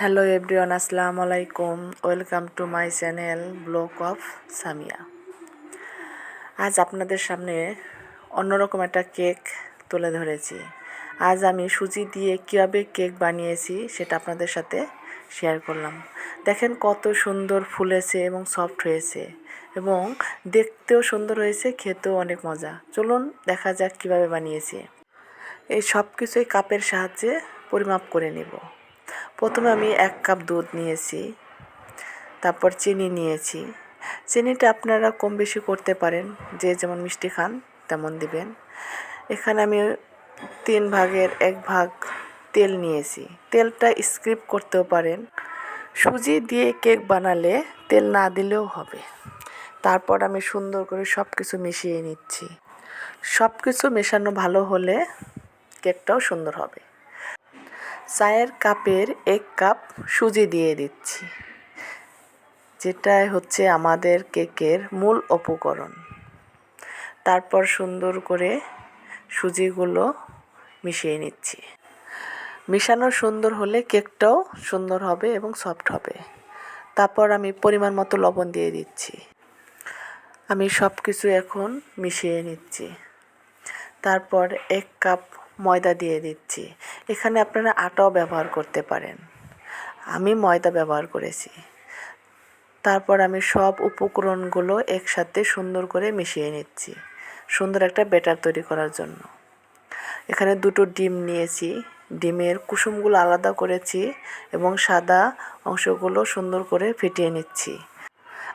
Hello everyone আসসালামু আলাইকুম welcome to my channel vlog of Samia আজ আপনাদের সামনে অন্যরকম একটা কেক তুলে ধরেছি। আজ আমি সুজি দিয়ে কীভাবে কেক বানিয়েছি সেটা আপনাদের সাথে শেয়ার করলাম। দেখেন কত সুন্দর ফুলেছে এবং সফট হয়েছে এবং দেখতেও সুন্দর হয়েছে, খেতেও অনেক মজা। চলুন দেখা যাক কীভাবে বানিয়েছি। এই সব কিছুই কাপের সাহায্যে পরিমাপ করে নেব। প্রথমে আমি এক কাপ দুধ নিয়েছি, তারপর চিনি নিয়েছি। চিনিটা আপনারা কম বেশি করতে পারেন, যে যেমন মিষ্টি খান তেমন দিবেন। এখানে আমি তিন ভাগের এক ভাগ তেল নিয়েছি। তেলটা স্ক্রিপ করতেও পারেন। সুজি দিয়ে কেক বানালে তেল না দিলেও হবে। তারপর আমি সুন্দর করে সব কিছু মিশিয়ে নিচ্ছি। সব কিছু মেশানো ভালো হলে কেকটাও সুন্দর হবে। চায়ের কাপের এক কাপ সুজি দিয়ে দিচ্ছি। যেটাই হচ্ছে আমাদের কেকের মূল উপকরণ। তারপর সুন্দর করে সুজিগুলো মিশিয়ে নিচ্ছি। মিশানো সুন্দর হলে কেকটাও সুন্দর হবে এবং সফট হবে। তারপর আমি পরিমাণ মতো লবণ দিয়ে দিচ্ছি। আমি সব কিছু এখন মিশিয়ে নিচ্ছি। তারপর এক কাপ ময়দা দিয়ে দিচ্ছি। এখানে আপনারা আটাও ব্যবহার করতে পারেন। আমি ময়দা ব্যবহার করেছি। তারপর আমি সব উপকরণগুলো একসাথে সুন্দর করে মিশিয়ে নিচ্ছি। সুন্দর একটা ব্যাটার তৈরি করার জন্য। এখানে দুটো ডিম নিয়েছি। ডিমের কুসুমগুলো আলাদা করেছি এবং সাদা অংশগুলো সুন্দর করে ফিটিয়ে নিচ্ছি।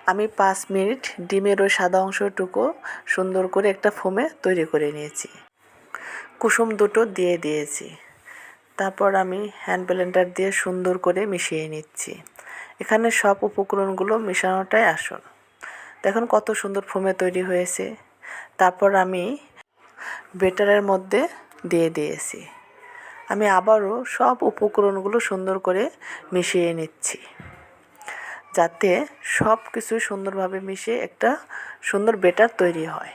আমি পাঁচ মিনিট ডিমের ওই সাদা অংশটুকু সুন্দর করে একটা ফোমে তৈরি করে নিয়েছি। কুসুম দুটো দিয়ে দিয়েছি। তারপর আমি হ্যান্ড ব্লেন্ডার দিয়ে সুন্দর করে মিশিয়ে নিচ্ছি। এখানে সব উপকরণগুলো মেশানোটাই আসল। দেখুন কত সুন্দর ফোমে তৈরি হয়েছে। তারপর আমি বেটারের মধ্যে দিয়ে দিয়েছি। আমি আবারও সব উপকরণগুলো সুন্দর করে মিশিয়ে নিচ্ছি। যাতে সব কিছু সুন্দরভাবে মিশে একটা সুন্দর বেটার তৈরি হয়।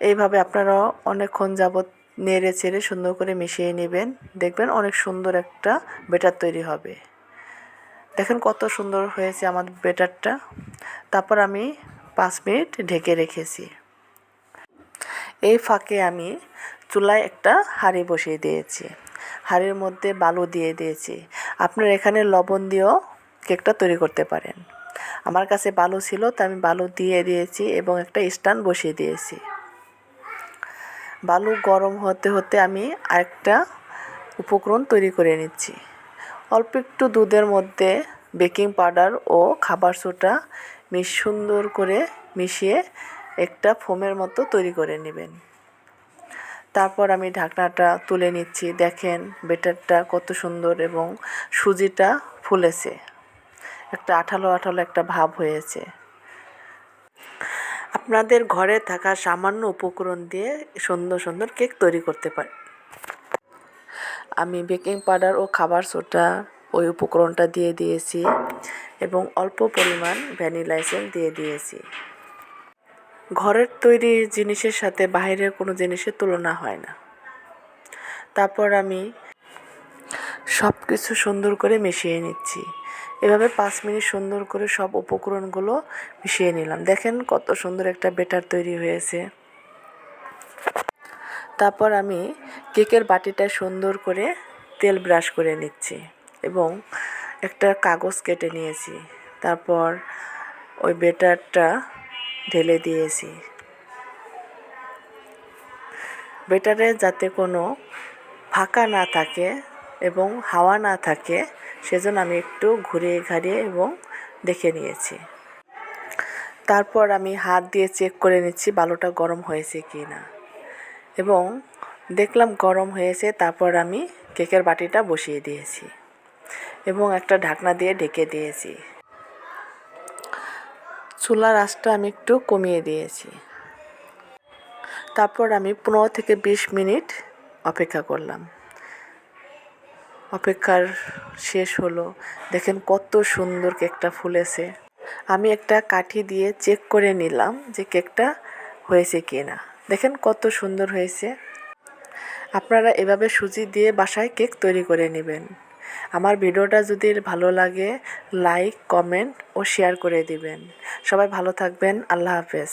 এইভাবে আপনারা অনেকক্ষণ যাবৎ নেড়ে চেড়ে সুন্দর করে মিশিয়ে নেবেন। দেখবেন অনেক সুন্দর একটা বেটার তৈরি হবে। দেখেন কত সুন্দর হয়েছে আমার বেটারটা তারপর আমি পাঁচ মিনিট ঢেকে রেখেছি। এই ফাঁকে আমি চুলায় একটা হাঁড়ি বসিয়ে দিয়েছি। হাঁড়ির মধ্যে বালু দিয়ে দিয়েছি। আপনারা এখানে লবণ দিয়েও কেকটা তৈরি করতে পারেন। আমার কাছে বালু ছিল তা আমি বালু দিয়ে দিয়েছি এবং একটা স্ট্যান্ড বসিয়ে দিয়েছি। বালু গরম হতে হতে আমি আরেকটা উপকরণ তৈরি করে নিচ্ছি। অল্প একটু দুধের মধ্যে বেকিং পাউডার ও খাবার সোটা মিশ সুন্দর করে মিশিয়ে একটা ফোমের মতো তৈরি করে নেবেন। তারপর আমি ঢাকনাটা তুলে নিচ্ছি। দেখেন বেটারটা কত সুন্দর এবং সুজিটা ফুলেছে। একটা আঠালো আঠালো একটা ভাব হয়েছে। আপনাদের ঘরে থাকা সামান্য উপকরণ দিয়ে সুন্দর সুন্দর কেক তৈরি করতে পারেন আমি বেকিং পাউডার ও খাবার সোটা ওই উপকরণটা দিয়ে দিয়েছি এবং অল্প পরিমাণ ভ্যানিলা দিয়ে দিয়েছি। ঘরের তৈরি জিনিসের সাথে বাইরের কোনো জিনিসের তুলনা হয় না। তারপর আমি সব কিছু সুন্দর করে মিশিয়ে নিচ্ছি। এভাবে পাঁচ মিনিট সুন্দর করে সব উপকরণগুলো মিশিয়ে নিলাম। দেখেন কত সুন্দর একটা বেটার তৈরি হয়েছে। তারপর আমি কেকের বাটিটা সুন্দর করে তেল ব্রাশ করে নিচ্ছি এবং একটা কাগজ কেটে নিয়েছি। তারপর ওই বেটারটা ঢেলে দিয়েছি। বেটারে যাতে কোনো ফাঁকা না থাকে এবং হাওয়া না থাকে সেজন্য আমি একটু ঘুরে ঘাড়িয়ে এবং দেখে নিয়েছি। তারপর আমি হাত দিয়ে চেক করে নিচ্ছি বালুটা গরম হয়েছে কি না এবং দেখলাম গরম হয়েছে, তারপর আমি কেকের বাটিটা বসিয়ে দিয়েছি এবং একটা ঢাকনা দিয়ে ঢেকে দিয়েছি। চুলার আঁচটা আমি একটু কমিয়ে দিয়েছি। তারপর আমি পনেরো থেকে বিশ মিনিট অপেক্ষা করলাম। অপেক্ষার শেষ হলো। দেখেন কত সুন্দর কেকটা ফুলেছে। আমি একটা কাঠি দিয়ে চেক করে নিলাম যে কেকটা হয়েছে কি না দেখেন কত সুন্দর হয়েছে। আপনারা এভাবে সুজি দিয়ে বাসায় কেক তৈরি করে নেবেন। আমার ভিডিওটা যদি ভালো লাগে লাইক কমেন্ট ও শেয়ার করে দিবেন। সবাই ভালো থাকবেন। আল্লাহ হাফেজ।